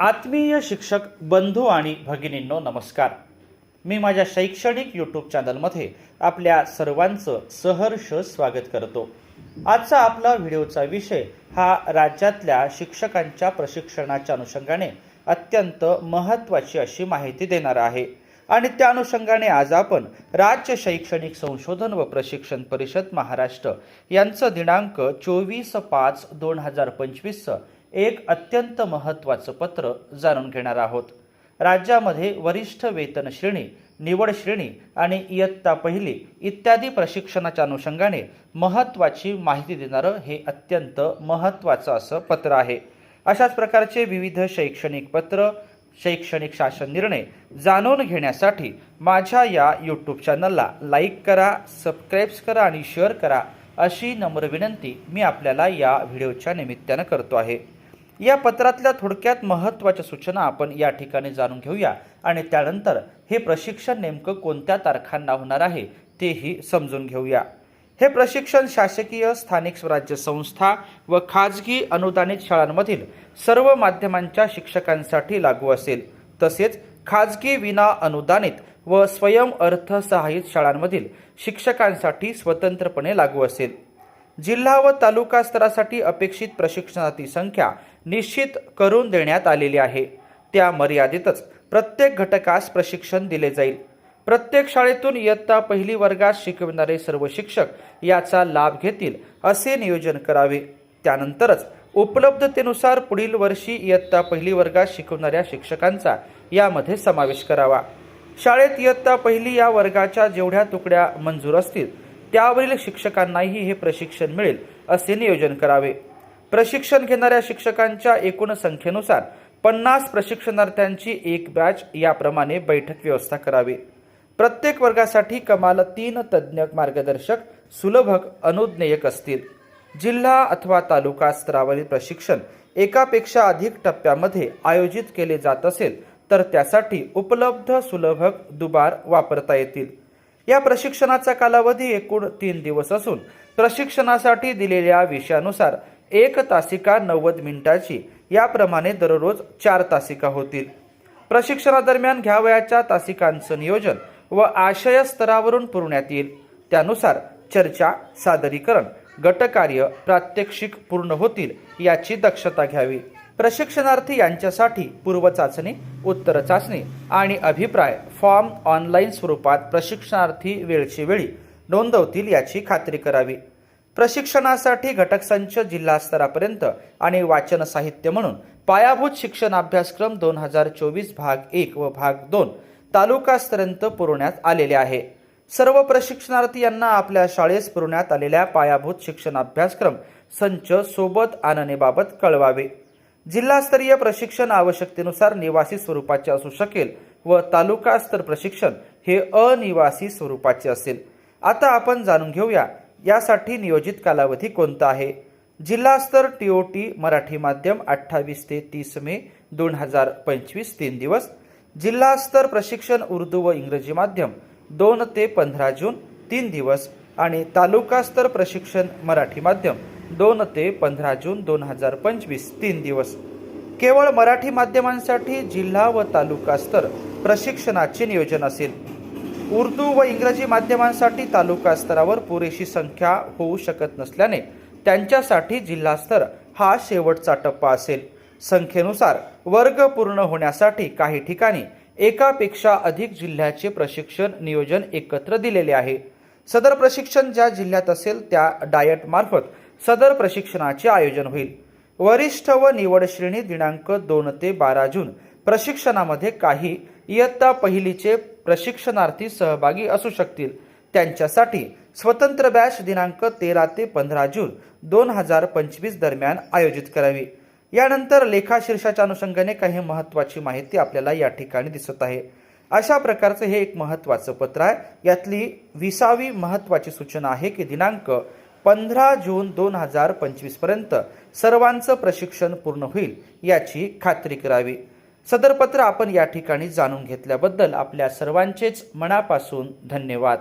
आत्मीय शिक्षक बंधू आणि भगिनींनो नमस्कार. मी माझ्या शैक्षणिक यूट्यूब चॅनलमध्ये आपल्या सर्वांचं सहर्ष स्वागत करतो. आजचा आपला व्हिडिओचा विषय हा राज्यातल्या शिक्षकांच्या प्रशिक्षणाच्या अनुषंगाने अत्यंत महत्त्वाची अशी माहिती देणार आहे. आणि त्या अनुषंगाने आज आपण राज्य शैक्षणिक संशोधन व प्रशिक्षण परिषद महाराष्ट्र यांचं दिनांक चोवीस पाच दोन हजार पंचवीसचं एक अत्यंत महत्त्वाचं पत्र जाणून घेणार आहोत. राज्यामध्ये वरिष्ठ वेतन श्रेणी निवड श्रेणी आणि इयत्ता पहिली इत्यादी प्रशिक्षणाच्या अनुषंगाने महत्त्वाची माहिती देणारं हे अत्यंत महत्त्वाचं असं पत्र आहे. अशाच प्रकारचे विविध शैक्षणिक पत्र शैक्षणिक शासन निर्णय जाणून घेण्यासाठी माझ्या या यूट्यूब चॅनलला लाईक करा सबस्क्राईब्स करा आणि शेअर करा अशी नम्र विनंती मी आपल्याला या व्हिडिओच्या निमित्तानं करतो आहे. या पत्रातल्या थोडक्यात महत्त्वाच्या सूचना आपण या ठिकाणी जाणून घेऊया. आणि त्यानंतर हे प्रशिक्षण नेमकं कोणत्या तारखांना होणार आहे तेही समजून घेऊया. हे प्रशिक्षण शासकीय स्थानिक स्वराज्य संस्था व खाजगी अनुदानित शाळांमधील सर्व माध्यमांच्या शिक्षकांसाठी लागू असेल. तसेच खाजगी विना अनुदानित व स्वयं अर्थसहाय्यित शाळांमधील शिक्षकांसाठी स्वतंत्रपणे लागू असेल. जिल्हा व तालुका स्तरासाठी अपेक्षित प्रशिक्षणाची संख्या निश्चित करून देण्यात आलेली आहे. त्या मर्यादेतच प्रत्येक घटकास प्रशिक्षण दिले जाईल. प्रत्येक शाळेतून इयत्ता पहिली वर्गात शिकविणारे सर्व शिक्षक याचा लाभ घेतील असे नियोजन करावे. त्यानंतरच उपलब्धतेनुसार पुढील वर्षी इयत्ता पहिली वर्गात शिकवणाऱ्या शिक्षकांचा यामध्ये समावेश करावा. शाळेत इयत्ता पहिली या वर्गाच्या जेवढ्या तुकड्या मंजूर असतील त्यावरील शिक्षकांनाही हे प्रशिक्षण मिळेल असे नियोजन करावे. प्रशिक्षण घेणाऱ्या शिक्षकांच्या एकूण संख्येनुसार पन्नास प्रशिक्षणार्थ्यांची एक बॅच याप्रमाणे बैठक व्यवस्था करावी. प्रत्येक वर्गासाठी कमाल तीन तज्ज्ञ मार्गदर्शक सुलभक अनुज्ञेयक असतील. जिल्हा अथवा तालुका स्तरावरील प्रशिक्षण एकापेक्षा अधिक टप्प्यामध्ये आयोजित केले जात असेल तर त्यासाठी उपलब्ध सुलभक दुबार वापरता येतील. या प्रशिक्षणाचा कालावधी एकूण तीन दिवस असून प्रशिक्षणासाठी दिलेल्या विषयानुसार एक तासिका नव्वद मिनिटाची याप्रमाणे दररोज चार तासिका होतील. प्रशिक्षणादरम्यान घ्यावयाच्या तासिकांचं नियोजन व आशय स्तरावरून पुरवण्यात येईल. त्यानुसार चर्चा सादरीकरण गटकार्य प्रात्यक्षिक पूर्ण होतील याची दक्षता घ्यावी. प्रशिक्षणार्थी यांच्यासाठी पूर्वचाचणी उत्तर चाचणी आणि अभिप्राय फॉर्म ऑनलाईन स्वरूपात प्रशिक्षणार्थी वेळची वेळी नोंदवतील याची खात्री करावी. प्रशिक्षणासाठी घटकसंच जिल्हा स्तरापर्यंत आणि वाचन साहित्य म्हणून पायाभूत शिक्षण अभ्यासक्रम दोन हजार चोवीस भाग एक व भाग दोन तालुकास्तपर्यंत पुरवण्यात आलेले आहे. सर्व प्रशिक्षणार्थी यांना आपल्या शाळेस पुरवण्यात आलेल्या पायाभूत शिक्षण अभ्यासक्रम संच सोबत आणण्याबाबत कळवावे. जिल्हास्तरीय प्रशिक्षण आवश्यकतेनुसार निवासी स्वरूपाचे असू शकेल व तालुकास्तर प्रशिक्षण हे अनिवासी स्वरूपाचे असेल. आता आपण जाणून घेऊया यासाठी नियोजित कालावधी कोणता आहे? जिल्हास्तर टी ओ टी मराठी माध्यम अठ्ठावीस ते तीस मे दोन हजार पंचवीस तीन दिवस. जिल्हास्तर प्रशिक्षण उर्दू व इंग्रजी माध्यम दोन ते पंधरा जून तीन दिवस. आणि तालुकास्तर प्रशिक्षण मराठी माध्यम दोन ते पंधरा जून दोन हजार पंचवीस तीन दिवस. केवळ मराठी माध्यमांसाठी जिल्हा व तालुका स्तर प्रशिक्षणाचे नियोजन असेल. उर्दू व इंग्रजी माध्यमांसाठी तालुका स्तरावर पुरेशी संख्या होऊ शकत नसल्याने त्यांच्यासाठी जिल्हास्तर हा शेवटचा टप्पा असेल. संख्येनुसार वर्ग पूर्ण होण्यासाठी काही ठिकाणी एकापेक्षा अधिक जिल्ह्याचे प्रशिक्षण नियोजन एकत्र दिलेले आहे. सदर प्रशिक्षण ज्या जिल्ह्यात असेल त्या डायटमार्फत मार्फत सदर प्रशिक्षणाचे आयोजन होईल. वरिष्ठ व निवड श्रेणी दिनांक दोन ते बारा जून प्रशिक्षणामध्ये काही इयत्ता पहिलीचे प्रशिक्षणार्थी सहभागी असू शकतील. त्यांच्यासाठी स्वतंत्र बॅच दिनांक तेरा ते पंधरा जून दोन हजार पंचवीस दरम्यान आयोजित करावी. यानंतर लेखाशीर्षाच्या अनुषंगाने काही महत्त्वाची माहिती आपल्याला या ठिकाणी दिसत आहे. अशा प्रकारचं हे एक महत्त्वाचं पत्र आहे. यातली विसावी महत्त्वाची सूचना आहे की दिनांक पंधरा जून दोन हजार पंचवीसपर्यंत सर्वांचं प्रशिक्षण पूर्ण होईल याची खात्री करावी. सदरपत्र आपण या ठिकाणी जाणून घेतल्याबद्दल आपल्या सर्वांचेच मनापासून धन्यवाद.